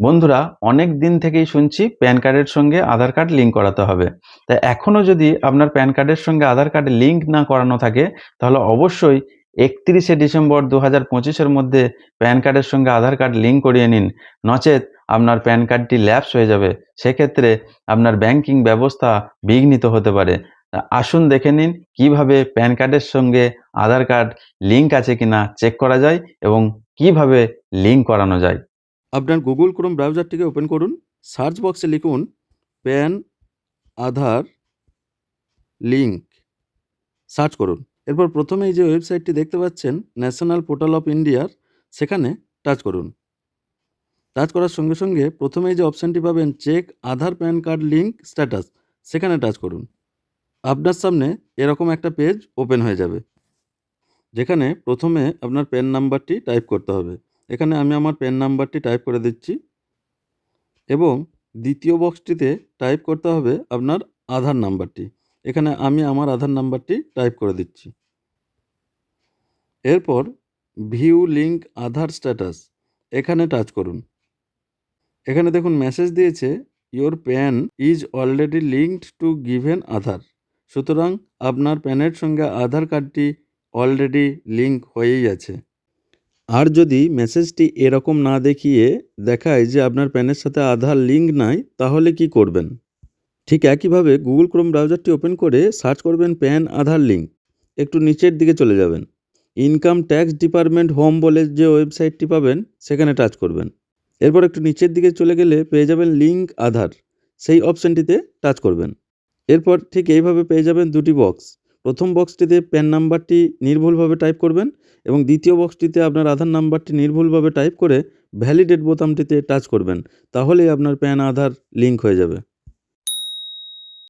বন্ধুরা, অনেক দিন থেকেই শুনছি প্যান কার্ডের সঙ্গে আধার কার্ড লিঙ্ক করাতে হবে। তা এখনও যদি আপনার প্যান কার্ডের সঙ্গে আধার কার্ড লিঙ্ক না করানো থাকে, তাহলে অবশ্যই একত্রিশে ডিসেম্বর দু হাজার পঁচিশের মধ্যে প্যান কার্ডের সঙ্গে আধার কার্ড লিঙ্ক করিয়ে নিন। নচেত আপনার প্যান কার্ডটি ল্যাপস হয়ে যাবে। সেক্ষেত্রে আপনার ব্যাংকিং ব্যবস্থা বিঘ্নিত হতে পারে। আসুন দেখে নিন কীভাবে প্যান কার্ডের সঙ্গে আধার কার্ড লিঙ্ক আছে কিনা চেক করা যায় এবং কীভাবে লিঙ্ক করানো যায়। আপনার গুগল ক্রোম ব্রাউজারটিকে ওপেন করুন সার্চ বক্সে লিখুন প্যান আধার লিঙ্ক সার্চ করুন। এরপর প্রথমেই যে ওয়েবসাইটটি দেখতে পাচ্ছেন ন্যাশনাল পোর্টাল অফ ইন্ডিয়ার সেখানে টাচ করুন। টাচ করার সঙ্গে সঙ্গে প্রথমেই যে অপশানটি পাবেন check Aadhaar PAN card link status সেখানে টাচ করুন। আপনার সামনে এরকম একটা পেজ ওপেন হয়ে যাবে, যেখানে প্রথমে আপনার প্যান নাম্বারটি টাইপ করতে হবে। এখানে আমি আমার প্যান নাম্বারটি টাইপ করে দিচ্ছি। এবং দ্বিতীয় বক্সটিতে টাইপ করতে হবে আপনার আধার নাম্বারটি এখানে আমি আমার আধার নাম্বারটি টাইপ করে দিচ্ছি। এরপর ভিউ লিঙ্ক আধার স্ট্যাটাস এখানে টাচ করুন। এখানে দেখুন মেসেজ দিয়েছে your PAN is already linked to given Aadhaar. সুতরাং আপনার প্যানের সঙ্গে আধার কার্ডটি অলরেডি লিঙ্ক হয়েই আছে। আর যদি মেসেজটি এরকম না দেখিয়ে দেখায় যে আপনার প্যানের সাথে আধার লিঙ্ক নাই, তাহলে কি করবেন? ঠিক একইভাবে গুগল ক্রোম ব্রাউজারটি ওপেন করে সার্চ করবেন প্যান আধার লিঙ্ক। একটু নিচের দিকে চলে যাবেন। ইনকাম ট্যাক্স ডিপার্টমেন্ট হোম বলে যে ওয়েবসাইটটি পাবেন, সেখানে টাচ করবেন। এরপর একটু নিচের দিকে চলে গেলে পেয়ে যাবেন লিঙ্ক আধার। সেই অপশানটিতে টাচ করবেন। এরপর ঠিক এইভাবে পেয়ে যাবেন দুটি বক্স। প্রথম বক্সটিতে প্যান নাম্বারটি নির্ভুলভাবে টাইপ করবেন এবং দ্বিতীয় বক্সটিতে আপনার আধার নাম্বারটি নির্ভুলভাবে টাইপ করে ভ্যালিডেট বোতামটিতে টাচ করবেন, তাহলেই আপনার প্যান আধার লিঙ্ক হয়ে যাবে।